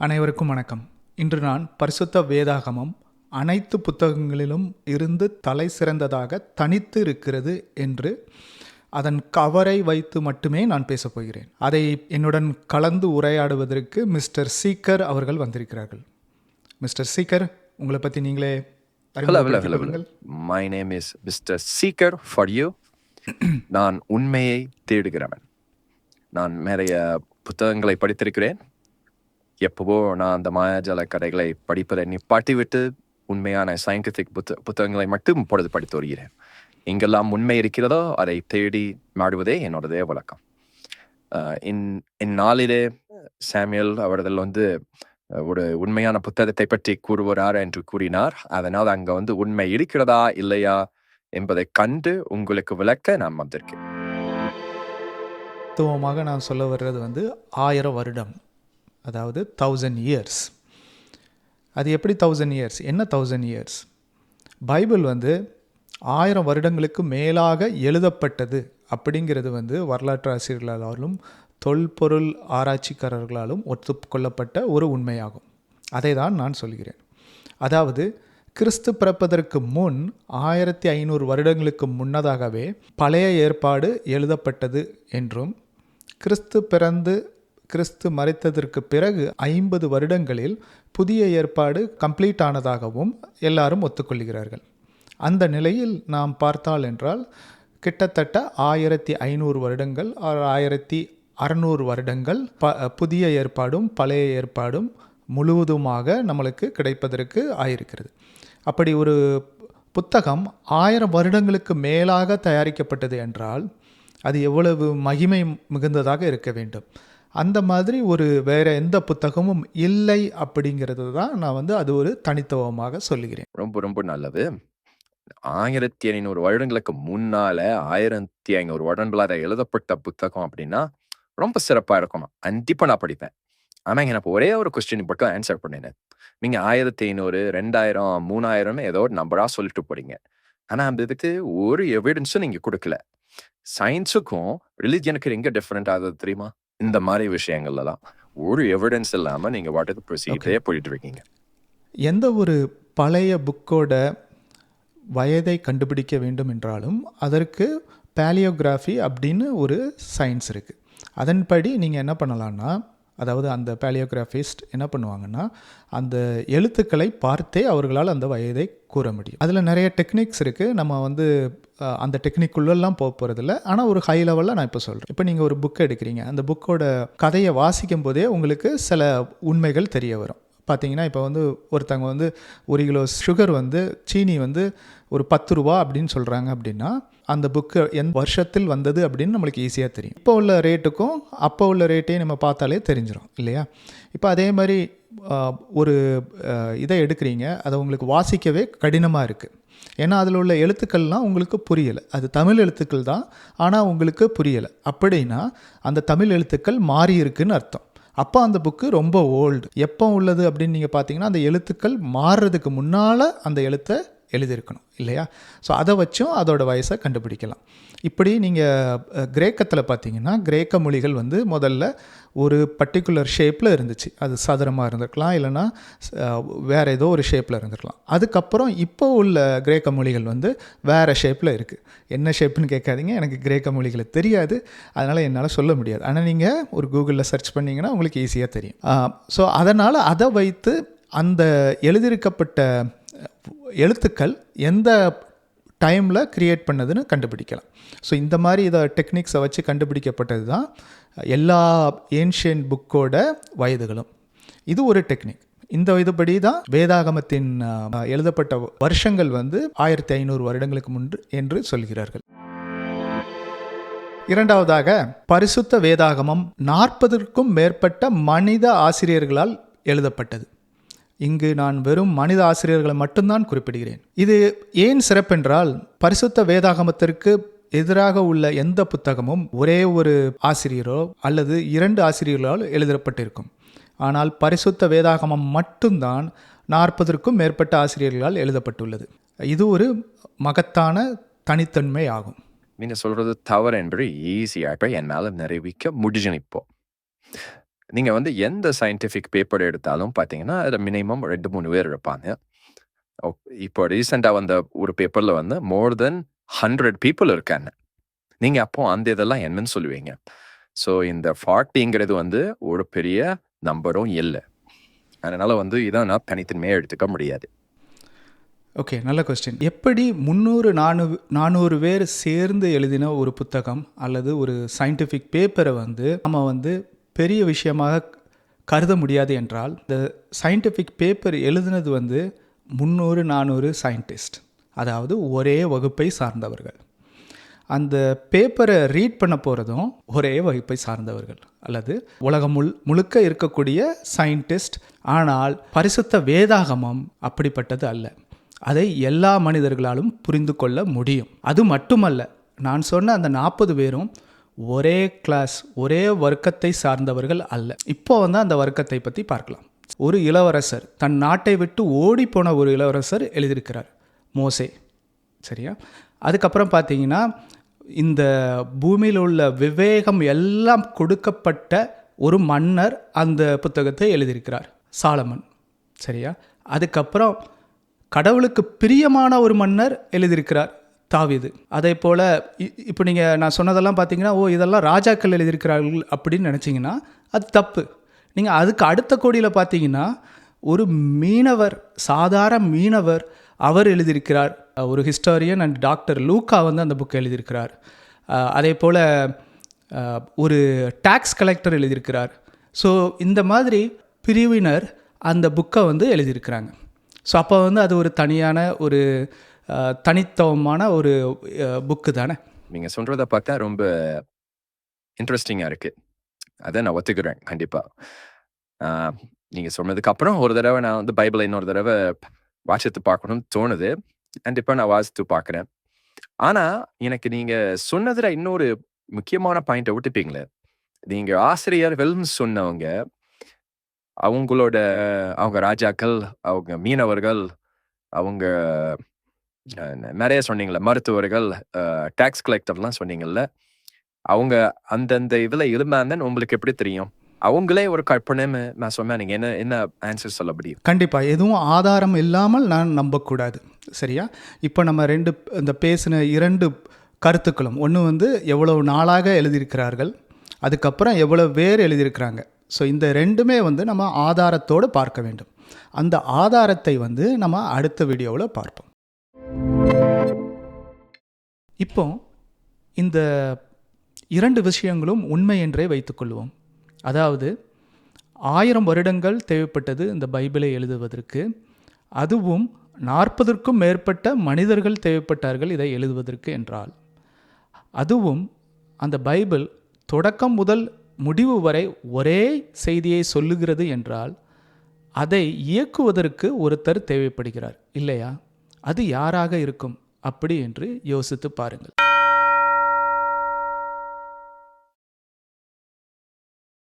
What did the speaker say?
அனைவருக்கும் வணக்கம் இன்று நான் பரிசுத்த வேதாகமம் அனைத்து புத்தகங்களிலும் இருந்து தலை சிறந்ததாக தனித்து இருக்கிறது என்று அதன் கவரை வைத்து மட்டுமே நான் பேசப் போகிறேன் அதை என்னுடன் கலந்து உரையாடுவதற்கு மிஸ்டர் சீக்கர் அவர்கள் வந்திருக்கிறார்கள் மிஸ்டர் சீக்கர் உங்களை பற்றி நீங்களே. My name is Mr. Seeker for you. நான் உண்மையை தேடுகிறவன் நான் நிறைய புத்தகங்களை படித்திருக்கிறேன் எப்பவோ நான் அந்த மாயாஜால கதைகளை படிப்பதை நிப்பாட்டிவிட்டு உண்மையான சயின்டிஃபிக் புத்த புத்தகங்களை மட்டும் பொழுது படித்து வருகிறேன். எங்கெல்லாம் உண்மை இருக்கிறதோ அதை தேடி மாடுவதே என்னோடதே வழக்கம். இன் என் இந்நாளிலே சாமியல் அவர்கள் வந்து ஒரு உண்மையான புத்தகத்தை பற்றி கூறுவரார் என்று கூறினார். அதனால் அங்கே வந்து உண்மை இருக்கிறதா இல்லையா என்பதை கண்டு உங்களுக்கு விளக்க நான் வந்திருக்கேன். தத்துவமாக நான் சொல்ல வர்றது வந்து ஆயிரம் வருடம். அதாவது தௌசண்ட் இயர்ஸ் அது எப்படி தௌசண்ட் இயர்ஸ் என்ன தௌசண்ட் இயர்ஸ் பைபிள் வந்து ஆயிரம் வருடங்களுக்கு மேலாக எழுதப்பட்டது அப்படிங்கிறது வந்து வரலாற்று ஆசிரியர்களாலும் தொல்பொருள் ஆராய்ச்சிக்காரர்களாலும் ஒத்துக்கொள்ளப்பட்ட ஒரு உண்மையாகும். அதை தான் நான் சொல்கிறேன். அதாவது கிறிஸ்து பிறப்பதற்கு முன் ஆயிரத்தி ஐநூறு வருடங்களுக்கு முன்னதாகவே பழைய ஏற்பாடு எழுதப்பட்டது என்றும் கிறிஸ்து பிறந்து கிறிஸ்து மறைத்ததற்கு பிறகு ஐம்பது வருடங்களில் புதிய ஏற்பாடு கம்ப்ளீட் ஆனதாகவும் எல்லாரும் ஒத்துக்கொள்கிறார்கள். அந்த நிலையில் நாம் பார்த்தால் என்றால் கிட்டத்தட்ட ஆயிரத்தி ஐநூறு வருடங்கள் ஆர் ஆயிரத்தி அறநூறு வருடங்கள் ப புதிய ஏற்பாடும் பழைய ஏற்பாடும் முழுவதுமாக நம்மளுக்கு கிடைப்பதற்கு ஆயிருக்கிறது. அப்படி ஒரு புத்தகம் ஆயிரம் வருடங்களுக்கு மேலாக தயாரிக்கப்பட்டது என்றால் அது எவ்வளவு மகிமை மிகுந்ததாக இருக்க வேண்டும். அந்த மாதிரி ஒரு வேற எந்த புத்தகமும் இல்லை அப்படிங்கிறது தான் நான் வந்து அது ஒரு தனித்துவமாக சொல்லுகிறேன். ரொம்ப ரொம்ப நல்லது. ஆயிரத்தி ஐநூறு வருடங்களுக்கு முன்னால ஆயிரத்தி ஐநூறு வருடங்களாக எழுதப்பட்ட புத்தகம் அப்படின்னா ரொம்ப சிறப்பா இருக்கும். கண்டிப்பா நான் படிப்பேன். ஆனால் எனக்கு ஒரே ஒரு கொஸ்டின் மட்டும் ஆன்சர் பண்ணினேன் நீங்க ஆயிரத்தி ஐநூறு ரெண்டாயிரம் மூணாயிரம்னு ஏதோ ஒரு நம்பரா சொல்லிட்டு போறீங்க. ஆனா அந்த இதுக்கு ஒரு எவிடன்ஸும் நீங்க கொடுக்கல. சயின்ஸுக்கும் ரிலிஜியனுக்கு எங்க டிஃப்ரெண்ட் ஆகுது தெரியுமா? இந்த மாதிரி விஷயங்கள்லாம் ஒரு எவிடன்ஸ் இல்லாம நீங்க வாட்டுக்கு ப்ரொசீடே போயிட்டு இருக்கீங்க எந்த ஒரு பழைய புக்கோட வயதை கண்டுபிடிக்க வேண்டும் என்றாலும் அதற்கு பேலியோகிராஃபி அப்படின்னு ஒரு சயின்ஸ் இருக்குது அதன்படி நீங்கள் என்ன பண்ணலான்னா அதாவது அந்த பேலியோகிராஃபிஸ்ட் என்ன பண்ணுவாங்கன்னா அந்த எழுத்துக்களை பார்த்தே அவர்களால் அந்த வயதை கூற முடியும். அதில் நிறைய டெக்னிக்ஸ் இருக்குது நம்ம வந்து அந்த டெக்னிக்குள்ளெல்லாம் போக போகிறதில்ல ஆனால் ஒரு ஹை லெவலில் நான் இப்போ சொல்கிறேன் இப்போ நீங்கள் ஒரு புக் எடுக்கிறீங்க. அந்த புக்கோட கதையை வாசிக்கும் போதே உங்களுக்கு சில உண்மைகள் தெரிய வரும். பார்த்தீங்கன்னா இப்போ வந்து ஒருத்தவங்க வந்து ஒரு கிலோ சுகர் வந்து சீனி வந்து ஒரு பத்து ரூபா அப்படின்னு சொல்கிறாங்க அப்படின்னா அந்த புக்கு எந்த வருஷத்தில் வந்தது அப்படின்னு நம்மளுக்கு ஈஸியாக தெரியும். இப்போ உள்ள ரேட்டுக்கும் அப்போ உள்ள ரேட்டையும் நம்ம பார்த்தாலே தெரிஞ்சிடும் இல்லையா? இப்போ அதே மாதிரி ஒரு இதை எடுக்கிறீங்க அதை உங்களுக்கு வாசிக்கவே கடினமாக இருக்குது ஏன்னா அதில் உள்ள எழுத்துக்கள்லாம் உங்களுக்கு புரியலை. அது தமிழ் எழுத்துக்கள் தான் ஆனால் உங்களுக்கு புரியலை. அப்படின்னா அந்த தமிழ் எழுத்துக்கள் மாறி இருக்குன்னு அர்த்தம். அப்போ அந்த புக்கு ரொம்ப ஓல்டு எப்போ உள்ளது அப்படின்னு நீங்கள் பார்த்தீங்கன்னா அந்த எழுத்துக்கள் மாறுறதுக்கு முன்னால் அந்த எழுத்தை எழுதியிருக்கணும் இல்லையா? ஸோ அதை வச்சும் அதோட வயசை கண்டுபிடிக்கலாம். இப்படி நீங்கள் கிரேக்கத்தில் பார்த்தீங்கன்னா கிரேக்க மொழிகள் வந்து முதல்ல ஒரு பர்டிகுலர் ஷேப்பில் இருந்துச்சு. அது சதுரமாக இருந்திருக்கலாம் இல்லைன்னா வேறு வேற ஏதோ ஒரு ஷேப்பில் இருந்திருக்கலாம். அதுக்கப்புறம் இப்போ உள்ள கிரேக்க மொழிகள் வந்து வேறு ஷேப்பில் இருக்குது என்ன ஷேப்புன்னு கேட்காதீங்க எனக்கு கிரேக்க மொழிகளை தெரியாது. அதனால் என்னால் சொல்ல முடியாது. ஆனால் நீங்கள் ஒரு கூகுளில் சர்ச் பண்ணிங்கன்னா உங்களுக்கு ஈஸியாக தெரியும். ஸோ அதனால் அதை வைத்து அந்த எழுதியிருக்கப்பட்ட எழுத்துக்கள் எந்த டைமில் க்ரியேட் பண்ணதுன்னு கண்டுபிடிக்கலாம். ஸோ இந்த மாதிரி இதை டெக்னிக்ஸை வச்சு கண்டுபிடிக்கப்பட்டது தான் எல்லா ஏன்ஷியன் புக்கோட வயதுகளும். இது ஒரு டெக்னிக் இந்த இதுபடி தான் வேதாகமத்தின் எழுதப்பட்ட வருஷங்கள் வந்து ஆயிரத்தி ஐநூறு வருடங்களுக்கு முன்பு என்று சொல்கிறார்கள். இரண்டாவதாக பரிசுத்த வேதாகமம் நாற்பதற்கும் மேற்பட்ட மனித ஆசிரியர்களால் எழுதப்பட்டது. இங்கு நான் வெறும் மனித ஆசிரியர்களை மட்டும்தான் குறிப்பிடுகிறேன். இது ஏன் சிறப்பென்றால் பரிசுத்த வேதாகமத்திற்கு எதிராக உள்ள எந்த புத்தகமும் ஒரே ஒரு ஆசிரியரோ அல்லது இரண்டு ஆசிரியர்களால் எழுதப்பட்டிருக்கும். ஆனால் பரிசுத்த வேதாகமம் மட்டும்தான் நாற்பதற்கும் மேற்பட்ட ஆசிரியர்களால் எழுதப்பட்டுள்ளது. இது ஒரு மகத்தான தனித்தன்மை ஆகும். நீங்க சொல்றது தவறு என்பது ஈஸியாக என் மேல நிறைவிக்க முடிஞ்சு இப்போ. நீங்கள் வந்து எந்த சயின்டிஃபிக் பேப்பர் எடுத்தாலும் பார்த்தீங்கன்னா அதில் மினிமம் ரெண்டு மூணு பேர் இருப்பாங்க. ஓ- இப்போ ரீசெண்டாக வந்த ஒரு பேப்பரில் வந்து மோர் தென் ஹண்ட்ரட் பீப்புள் இருக்காங்க. நீங்கள் அப்போ அந்த இதெல்லாம் என்னன்னு சொல்லுவீங்க. ஸோ இந்த ஃபார்ட்டிங்கிறது வந்து ஒரு பெரிய நம்பரும் இல்லை. அதனால் வந்து இதை நான் தனித்தன்மையாக எடுத்துக்க முடியாது. ஓகே நல்ல கொஸ்டின் எப்படி முந்நூறு நானூறு நானூறு பேர் சேர்ந்து எழுதின ஒரு புத்தகம் அல்லது ஒரு சயின்டிஃபிக் பேப்பரை வந்து நம்ம வந்து பெரிய விஷயமாக கருத முடியாது என்றால் இந்த சயின்டிஃபிக் பேப்பர் எழுதினது வந்து முந்நூறு நானூறு சயின்டிஸ்ட் அதாவது ஒரே வகுப்பை சார்ந்தவர்கள். அந்த பேப்பரை ரீட் பண்ண போகிறதும் ஒரே வகுப்பை சார்ந்தவர்கள். அல்லது உலகம் முழு முழுக்க இருக்கக்கூடிய சயின்டிஸ்ட் ஆனால் பரிசுத்த வேதாகமம் அப்படிப்பட்டது அல்ல. அதை எல்லா மனிதர்களாலும் புரிந்து கொள்ள முடியும். அது மட்டுமல்ல நான் சொன்ன அந்த நாற்பது பேரும் ஒரே கிளாஸ் ஒரே வர்க்கத்தை சார்ந்தவர்கள் அல்ல. இப்போ வந்து அந்த வர்க்கத்தை பற்றி பார்க்கலாம். ஒரு இளவரசர் தன் நாட்டை விட்டு ஓடி போன ஒரு இளவரசர் எழுதியிருக்கிறார். மோசே. சரியா? அதுக்கப்புறம் பார்த்தீங்கன்னா இந்த பூமியில் உள்ள விவேகம் எல்லாம் கொடுக்கப்பட்ட ஒரு மன்னர் அந்த புத்தகத்தை எழுதியிருக்கிறார். சாலமன். சரியா? அதுக்கப்புறம் கடவுளுக்கு பிரியமான ஒரு மன்னர் எழுதியிருக்கிறார். தாவீது. அதே போல் இப்போ நீங்கள் நான் சொன்னதெல்லாம் பார்த்தீங்கன்னா ஓ இதெல்லாம் ராஜாக்கள் எழுதியிருக்கிறார்கள் அப்படின்னு நினச்சிங்கன்னா அது தப்பு. நீங்கள் அதுக்கு அடுத்த கோடியில் பார்த்தீங்கன்னா ஒரு மீனவர் சாதாரண மீனவர் அவர் எழுதியிருக்கிறார். ஒரு ஹிஸ்டாரியன் அண்ட் டாக்டர் லூக்கா வந்து அந்த புக்கை எழுதியிருக்கிறார். அதே போல் ஒரு டாக்ஸ் கலெக்டர் எழுதியிருக்கிறார். ஸோ இந்த மாதிரி பிரிவினர் அந்த புக்கை வந்து எழுதியிருக்கிறாங்க. ஸோ அப்போ வந்து அது ஒரு தனியான ஒரு தனித்துவமான ஒரு புக்கு தானே? நீங்கள் சொல்கிறத பார்த்தா ரொம்ப இன்ட்ரெஸ்டிங்காக இருக்குது அதை நான் ஒத்துக்கிறேன் கண்டிப்பாக நீங்கள் சொன்னதுக்கு அப்புறம் ஒரு தடவை நான் வந்து பைபிளை இன்னொரு தடவை வாசித்து பார்க்கணும்னு தோணுது. கண்டிப்பாக நான் வாசித்து பார்க்குறேன். ஆனால் எனக்கு நீங்கள் சொன்னதில் இன்னொரு முக்கியமான பாயிண்ட்டை விட்டுப்பீங்களே நீங்கள் ஆசிரியர் ஆசிரியர்கள்னு சொன்னவங்க அவங்களோட அவங்க ராஜாக்கள் அவங்க மீனவர்கள் அவங்க நிறைய சொன்னீங்கல்ல. மருத்துவர்கள் டேக்ஸ் கலெக்டர்லாம் சொன்னீங்கல்ல. அவங்க அந்தந்த இதில் இருந்தாந்தன் உங்களுக்கு எப்படி தெரியும்? அவங்களே ஒரு கற்பனை நான் சொன்னேன் நீங்கள் என்ன என்ன ஆன்சர் சொல்ல முடியும்? கண்டிப்பாக எதுவும் ஆதாரம் இல்லாமல் நான் நம்பக்கூடாது. சரியா? இப்போ நம்ம ரெண்டு இந்த பேசின இரண்டு கருத்துக்களும் ஒன்று வந்து எவ்வளவு நாளாக எழுதியிருக்கிறார்கள் அதுக்கப்புறம் எவ்வளோ பேர் எழுதியிருக்கிறாங்க. ஸோ இந்த ரெண்டுமே வந்து நம்ம ஆதாரத்தோடு பார்க்க வேண்டும். அந்த ஆதாரத்தை வந்து நம்ம அடுத்த வீடியோவில் பார்ப்போம். இப்போ இந்த இரண்டு விஷயங்களும் உண்மை என்றே வைத்துக்கொள்வோம். அதாவது ஆயிரம் வருடங்கள் தேவைப்பட்டது இந்த பைபிளை எழுதுவதற்கு அதுவும் நாற்பதற்கும் மேற்பட்ட மனிதர்கள் தேவைப்பட்டார்கள் இதை எழுதுவதற்கு என்றால் அதுவும் அந்த பைபிள் தொடக்கம் முதல் முடிவு வரை ஒரே செய்தியை சொல்லுகிறது என்றால் அதை இயக்குவதற்கு ஒருத்தர் தேவைப்படுகிறார் இல்லையா? அது யாராக இருக்கும்? அப்படி என்று யோசித்து பாருங்கள்.